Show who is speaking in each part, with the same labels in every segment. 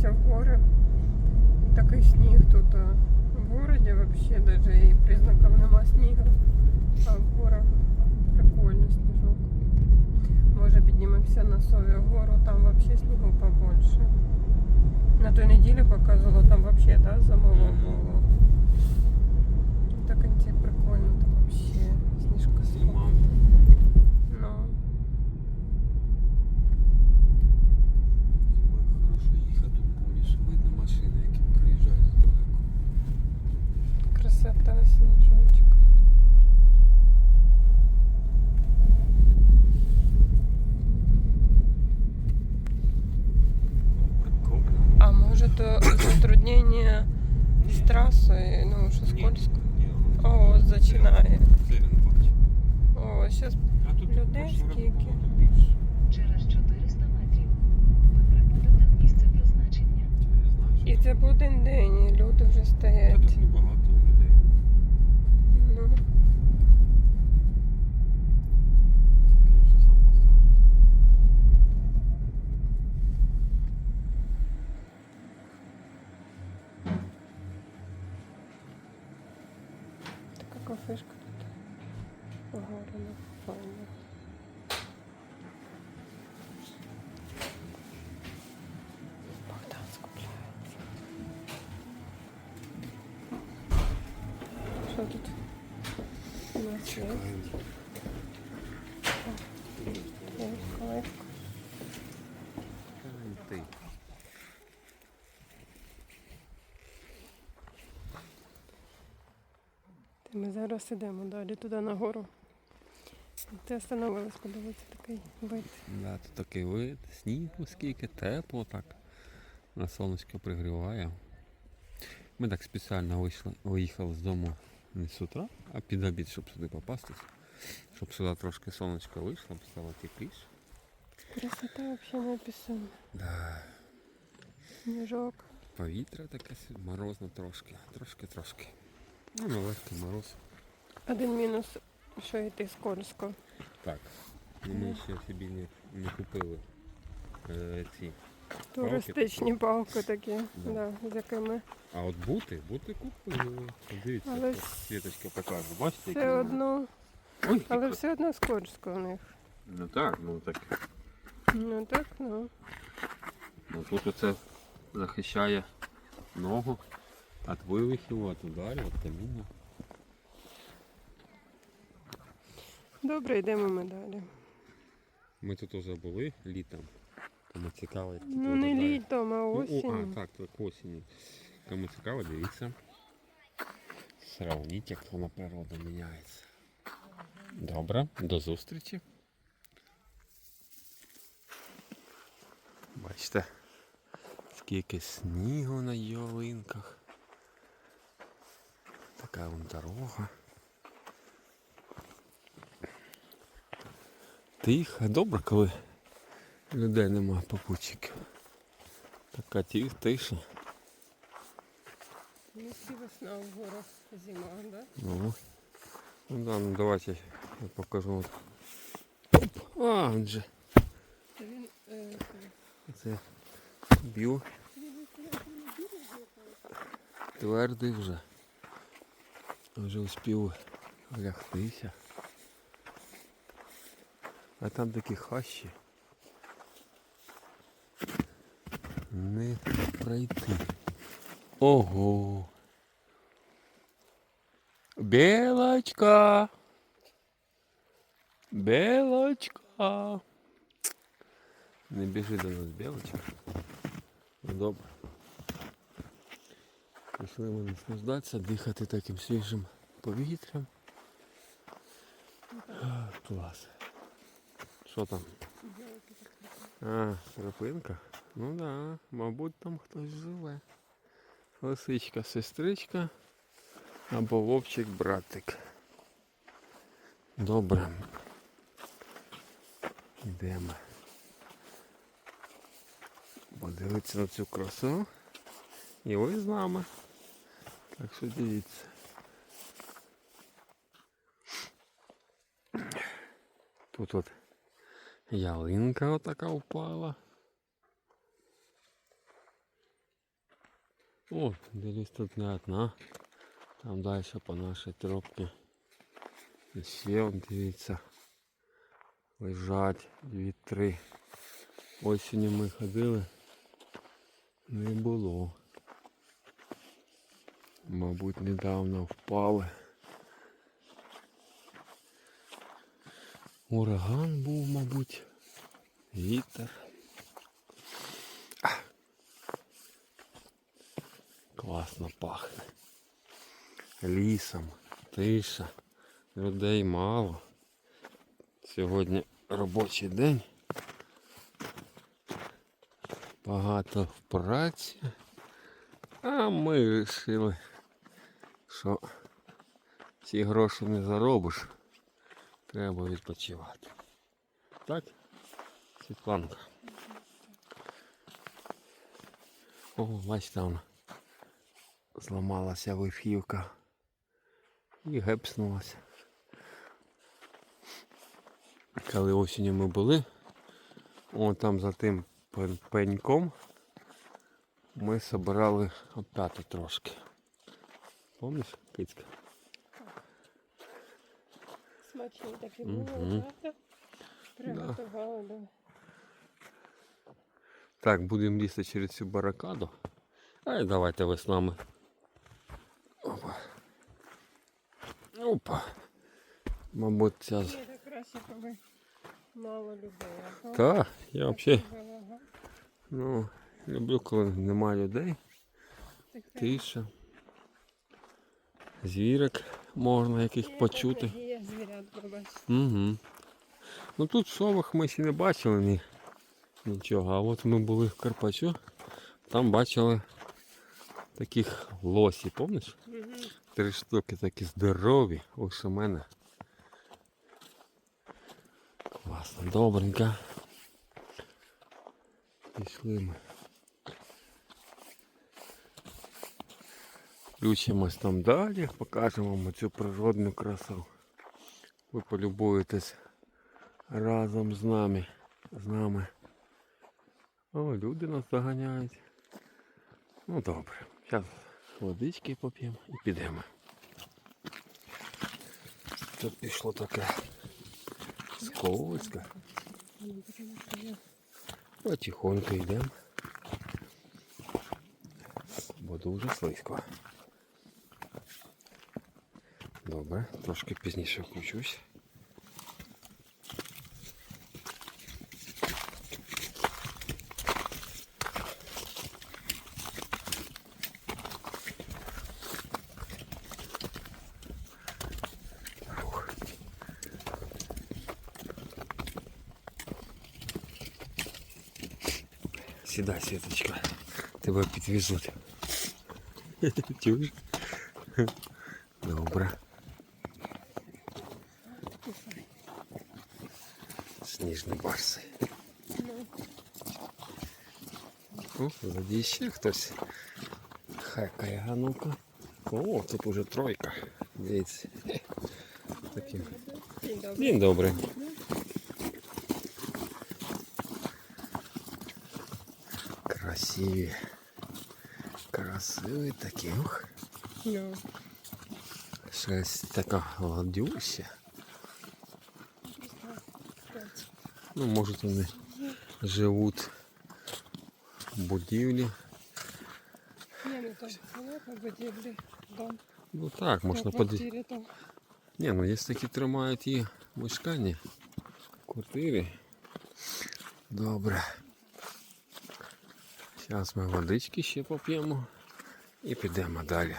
Speaker 1: піднімаєшся в гори. Такий сніг тут а, в городі взагалі даже і признаків нема снігу. А в горах прикольно сніжок. Може піднімемося на Сов'я гору, там взагалі снігу побольше. На той неділі показувало, там взагалі да, замало було. Так це Красота, снежочек. А может э, затруднение с трассой, ну что скользко? О,
Speaker 2: бачить.
Speaker 1: О, сейчас Людей скільки?
Speaker 3: Через 400 метрів ви прибудете в місце призначення.
Speaker 1: І це будень день, і люди вже
Speaker 2: Та
Speaker 1: стоять.
Speaker 2: тут небагато людей.
Speaker 1: Ну,
Speaker 2: Це, конечно, сам поставив.
Speaker 1: Кафешка тут. Горена, файна. Богдан скупляється. Що тут?
Speaker 2: Чекаємо.
Speaker 1: колекка.
Speaker 2: Ти.
Speaker 1: Та Ми зараз йдемо далі туди нагору. Ти остановилась подивитися такий вид.
Speaker 2: Да, тут такий вид, снігу скільки, тепло так. На сонечко пригріває. Ми так спеціально вийшли, виїхали з дому не з утра, а під обід, щоб сюди попастись. Щоб сюди трошки сонечко вийшло, б стало тепліше.
Speaker 1: Красота взагалі не описана.
Speaker 2: Да.
Speaker 1: Сніжок.
Speaker 2: Повітря таке морозно трошки. Трошки-трошки. Ну, легкий мороз.
Speaker 1: Один мінус, що йти скользко.
Speaker 2: Так. Ну, ми ще собі не, не купили е, ці.
Speaker 1: Туристичні палки такі,
Speaker 2: Да.
Speaker 1: да. з якими
Speaker 2: А от бути, бути купили. Дивіться,
Speaker 1: Але
Speaker 2: як Світочка покаже. Бачите,
Speaker 1: все
Speaker 2: які вони?
Speaker 1: одно,
Speaker 2: Ой,
Speaker 1: але
Speaker 2: які
Speaker 1: все одно скользко у них.
Speaker 2: Ну так, ну так.
Speaker 1: Ну так, ну.
Speaker 2: Ну тут оце захищає ногу від вивихів, від ударів, від каміння.
Speaker 1: Добре, йдемо ми далі.
Speaker 2: Ми тут уже були літом. Тому цікаво, як тут
Speaker 1: Ну не
Speaker 2: виглядає.
Speaker 1: літом, а
Speaker 2: Ну, о,
Speaker 1: осінь.
Speaker 2: а, так, так, осінь. Кому цікаво, дивіться. Сравніть, як вона природа міняється. Добре, до зустрічі. Бачите, скільки снігу на ялинках. Така вон дорога. Тихо, добре, коли людей нема попутчиків. Така тих, тиша.
Speaker 1: Ну, всі весна в горах, зима, да?
Speaker 2: Ну, ну да, ну давайте я покажу. А, он же.
Speaker 1: Він е,
Speaker 2: Це б'ю. Твердий вже. Вже успів лягтися. А там такі хащі. Не пройти. Ого. Белочка. Белочка. Не біжи до нас, білочка. Ну добре. Пішли ми наслаждатися, дихати таким свіжим Повітрям. А, Клас. Що там? А, тропинка? Ну да, мабуть там хтось живе. Лисичка, сестричка або вовчик, братик. Добре. Йдемо. Подивитися на цю красу. І ви з нами. Так що дивіться. Тут от ялинка отака впала. О, дивись тут не одна. Там далі по нашій тропці. І ще он, дивіться. Лежать дві-три. Осінню ми ходили. Не було. Мабуть, недавно впали. Ураган був, мабуть. Вітер. Класно пахне. Лісом, тиша, людей мало. Сьогодні робочий день. Багато в праці. А ми вирішили, що ці гроші не заробиш. Треба відпочивати. Так, Світланка? О, бачите, вона зламалася верхівка і гепснулася. Коли осінню ми були, о, там за тим пеньком ми собирали опята трошки. Помниш, кицька?
Speaker 1: Смачні такі
Speaker 2: Мгм.
Speaker 1: були, правда? Приготували, да.
Speaker 2: Так, будемо лізти через цю баракаду. Ай, давайте ви з нами. Опа. Опа. Мабуть, ця. з-
Speaker 1: так краще, коли мало людей.
Speaker 2: Та, я взагалі
Speaker 1: Ага.
Speaker 2: ну, люблю, коли немає людей.
Speaker 1: Таке.
Speaker 2: Тиша. Звірок можна яких
Speaker 1: Є
Speaker 2: почути.
Speaker 1: таке, звірят, бач.
Speaker 2: Угу. Ну тут в совах ми ще не бачили ні, нічого. А от ми були в Карпачу, там бачили таких лосів, пам'ятаєш?
Speaker 1: Мгм.
Speaker 2: Три штуки такі здорові, ось у мене. Класно, добренько. Пішли ми. Включимось там далі, покажемо вам цю природну красу. Ви полюбуєтесь разом з нами. З нами. О, люди нас доганяють. Ну добре. Зараз водички поп'ємо і підемо. Тут пішло таке
Speaker 1: я
Speaker 2: Потихоньку йдемо. Бо дуже слизько. Добре, трошки пізніше включусь. Фух. Сідай, Світочка. Тебе підвезуть. Чуєш? Добре. О, ззаді ще хтось. Хакає, а ну-ка. О, тут уже тройка. Дивіться. Хе. Таким.
Speaker 1: День добрий.
Speaker 2: День добрий. Красиві. Красиві такі. Ух.
Speaker 1: Ну,
Speaker 2: Щось така гладюща.
Speaker 1: п'ять.
Speaker 2: Ну, може вони живуть в Будівлі.
Speaker 1: Ні, ну там будівлі, дом.
Speaker 2: Ну так, можна
Speaker 1: на
Speaker 2: подивитися. Ні, ну є такі тримають і мешкання в квартирі. Добре. Зараз ми водички ще поп'ємо і підемо далі.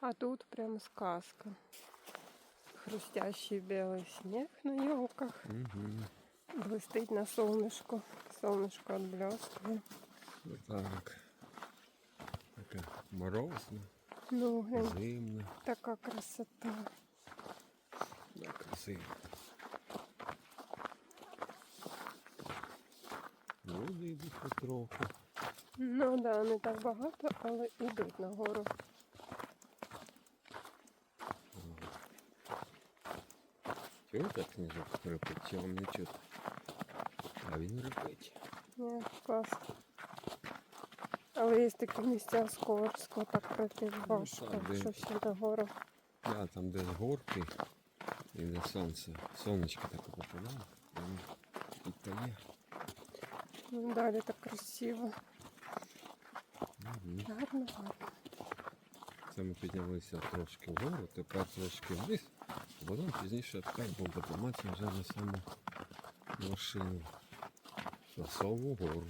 Speaker 1: А тут прям сказка. Хрустящий белый снег на елках.
Speaker 2: Угу.
Speaker 1: Блистить на солнышко. Солнышко отбляскує.
Speaker 2: Так. Таке морозне,
Speaker 1: Ну, глянь,
Speaker 2: зимне.
Speaker 1: така красота.
Speaker 2: Да, красиво. Люди йдуть потроху.
Speaker 1: Ну да, не так багато, але йдуть нагору.
Speaker 2: Так сніжок рипить? Чи вам не чути? А він рипить.
Speaker 1: Ні, клас. Але є такі місця скорсько, так пройти важко,
Speaker 2: так, де-
Speaker 1: що ще нагору.
Speaker 2: Да, там де горки і де сонце. Сонечко таке попадає. Там підтає.
Speaker 1: Ну, Далі так красиво.
Speaker 2: Мгм.
Speaker 1: Гарно, гарно.
Speaker 2: Це ми піднялися трошки вгору, тепер трошки вниз, потім пізніше опять був дипломатія вже на саму вершину. Сосову гору.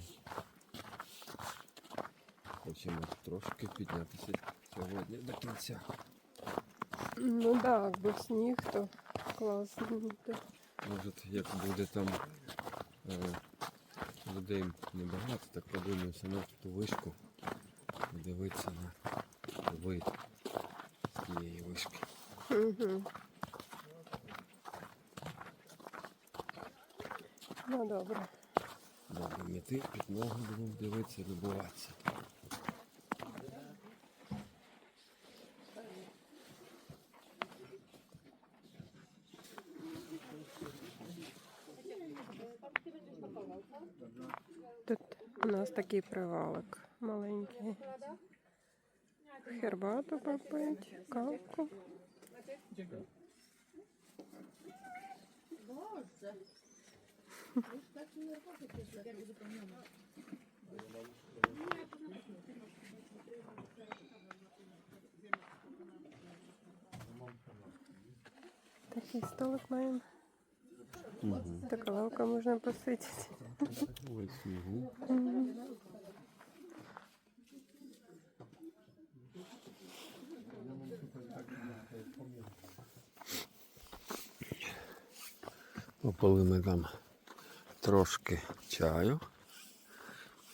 Speaker 2: Хочемо трошки піднятися сьогодні до кінця.
Speaker 1: Ну так, якби сніг, то класно. буде.
Speaker 2: Може, як буде там е, людей небагато, так подивимося на ту вишку і дивитися на вид з тієї вишки.
Speaker 1: Угу. Ну добре.
Speaker 2: Будемо йти, під ноги будемо дивитися, любуватися.
Speaker 1: Тут у нас такий привалик маленький. Хербату попить, кавку. Такий столик маємо. Така лавка можна посидіти.
Speaker 2: Ось снігу. Попили ми там трошки чаю.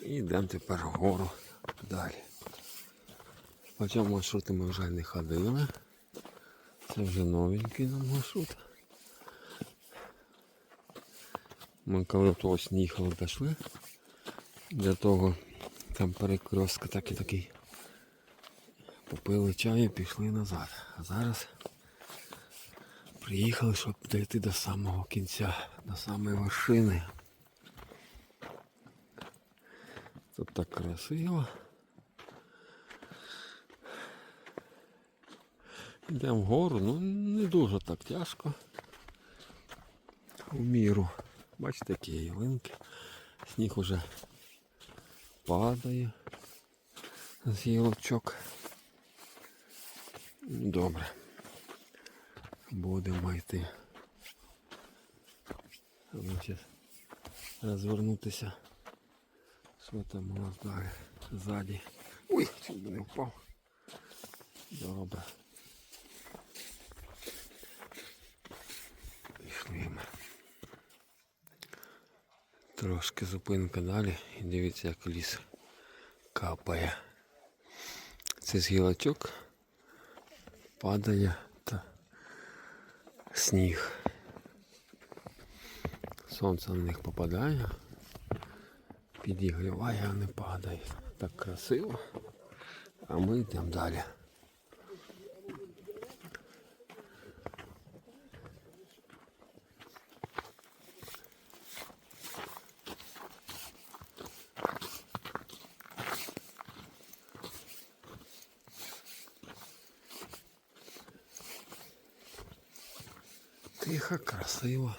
Speaker 2: І йдемо тепер вгору далі. По цьому маршруту ми вже не ходили. Це вже новенький нам маршрут. Ми коли то ось їхали пішли. Для того там перекрестка так і такий. Попили чаю, пішли назад. А зараз приїхали, щоб дійти до самого кінця, до самої вершини. Тут так красиво. Йдемо вгору, ну не дуже так тяжко. У міру. Бачите, які ялинки. Сніг уже падає з гілочок. Ну, Добре. Будемо йти. Розвернутися. Що там у нас далі? Ззаді. Ой, чуть не впав. Добре. Пішли ми. Трошки зупинка далі і дивіться, як ліс капає. Це з гілочок падає та сніг. Сонце на них попадає, підігріває, а не падає. Так красиво. А ми йдемо далі. Тихо, красиво.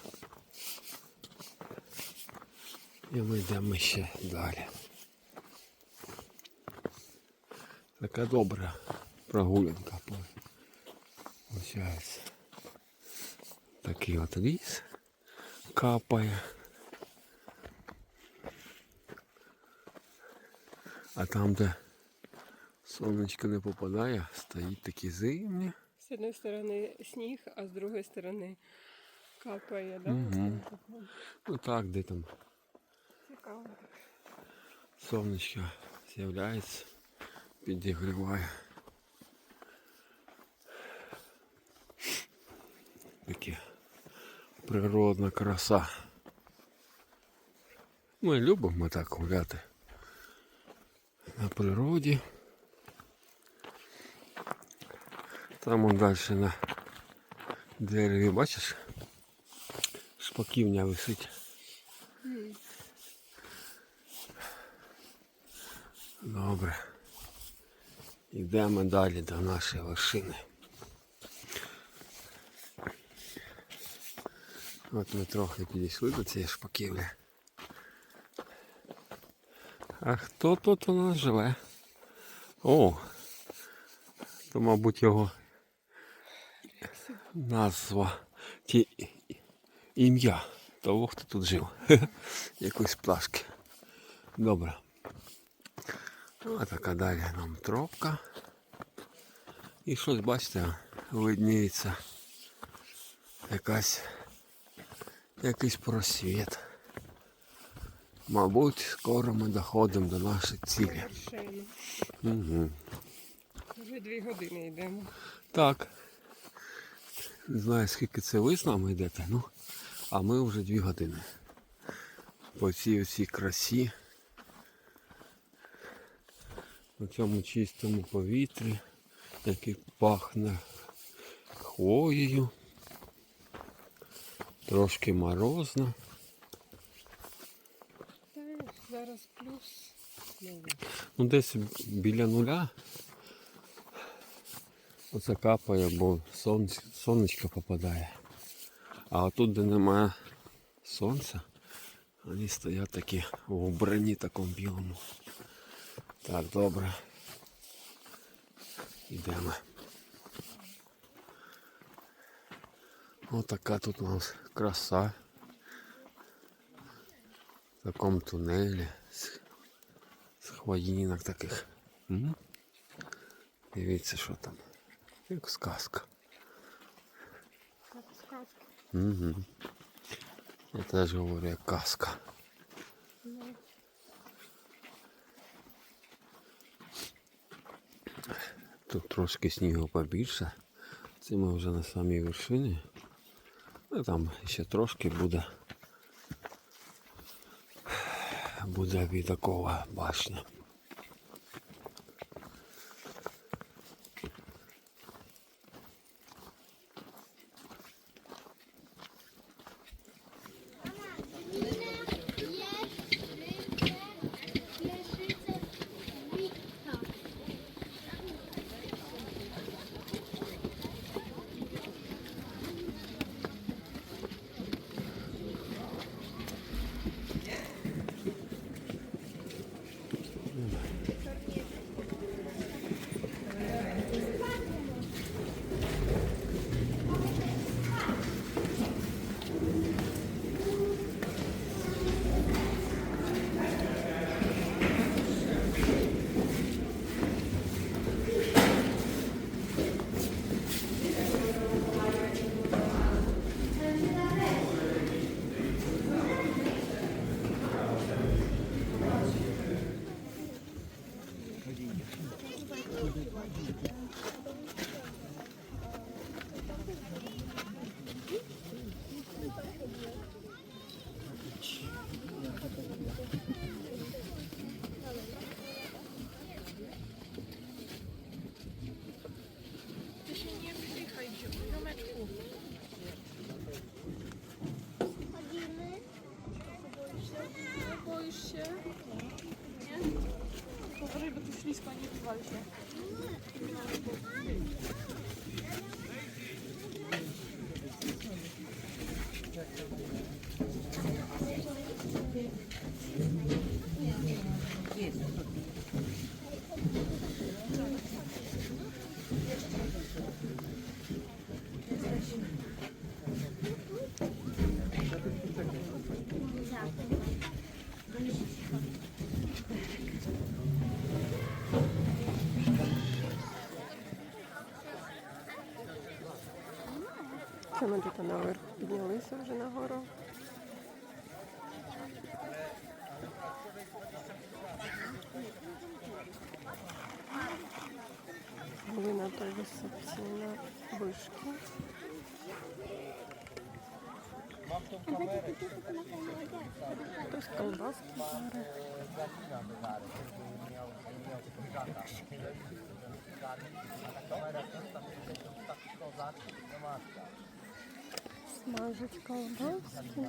Speaker 2: І ми йдемо ще далі. Така добра прогулянка получається. Такий от ліс капає. А там, де сонечко не попадає, стоїть такі зимні.
Speaker 1: З одної сторони сніг, а з другої сторони Капає, да?
Speaker 2: Мгм. Ну так, де там. Сонечко з'являється, підігріває. Таке природна краса. Ми любимо так гуляти на природі. Там он далі на дереві, бачиш, шпаківня висить. Добре. Йдемо далі до нашої вершини. От ми трохи підійшли до цієї шпаківлі. А хто тут у нас живе? О! То, мабуть, його назва. Ті ім'я того, хто тут жив. Якоїсь пташки. Добре. А така далі нам тропка. І щось, бачите, видніється якась якийсь просвіт. Мабуть, скоро ми доходимо до нашої цілі. Угу.
Speaker 1: Вже дві години йдемо.
Speaker 2: Так. Не знаю, скільки це ви з нами йдете, ну, а ми вже дві години. По цій всій красі. На цьому чистому повітрі, яке пахне хвоєю. Трошки морозно.
Speaker 1: Зараз плюс. Ну,
Speaker 2: десь біля нуля. Оце капає, бо сонечко попадає. А тут, де немає сонця, вони стоять такі в убранні такому білому. Так, добре. Йдемо. Отака тут у нас краса. В такому тунелі. з з хвоїнок таких. М? Дивіться, що там. Як сказка.
Speaker 1: Як сказка.
Speaker 2: Угу. Я теж говорю, як казка. Тут трошки снігу побільше. Це ми вже на самій вершині. Ну там ще трошки буде. Буде відакова башня.
Speaker 4: Nie boisz się? Nie? Uważaj, bo tu ślisko, nie wywal się.
Speaker 1: Thank you. Ми тут наверх піднялися вже на гору. Були на той висоці на вишки. Хтось колбаски жарить. Książeczka Olbowski.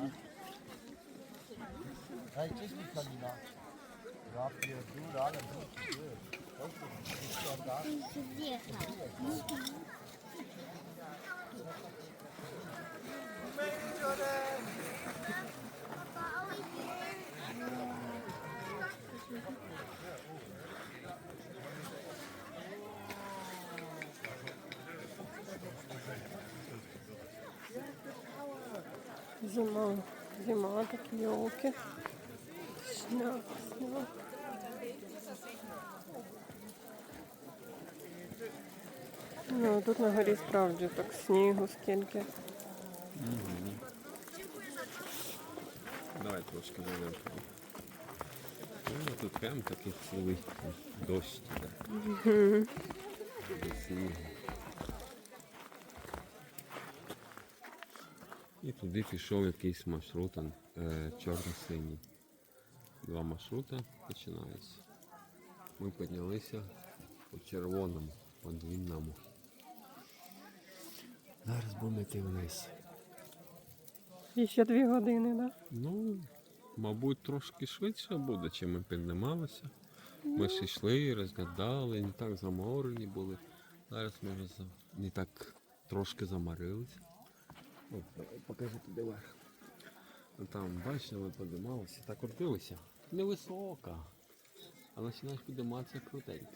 Speaker 5: Hej, cześć mi Kalina. Ja pierdolę, ale... Zjechał.
Speaker 1: Зима, зима, такі елки. Сняг, сняг. Ну, тут на горі справді так снігу скільки.
Speaker 2: Давай трошки зайдемо. Ну, тут прям такий цілий дощ. Без снігу. Туди пішов якийсь маршрут е, чорно-синій. Два маршрути починаються. Ми піднялися по червоному, подвійному. Зараз будемо йти вниз.
Speaker 1: І ще дві години, так?
Speaker 2: Ну, мабуть, трошки швидше буде, чим ми піднімалися. Ми ж йшли, розглядали, не так заморені були. Зараз ми вже не так трошки заморилися. От, давай, покажи туди вверх. Там, бачите, ми піднімалися, так от дивися. Невисока. А починаєш підніматися крутенько.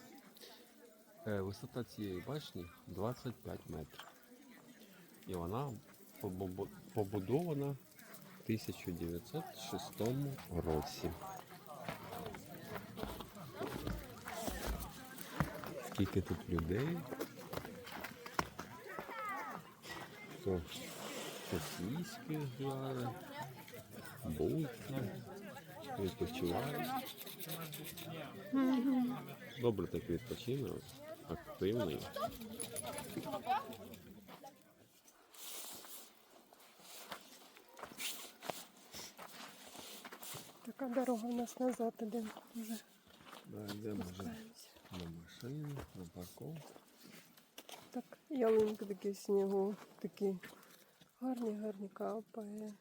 Speaker 2: Е, висота цієї башні 25 метрів. І вона побудована в 1906 році. Скільки тут людей? Хто сосиски жарить, булки, відпочиває. Добре так відпочинок, активний.
Speaker 1: Така дорога у нас назад іде вже.
Speaker 2: Да, йдемо вже на машину, на парковку.
Speaker 1: Так, ялинки такі снігу, такі гарні, гарні капає.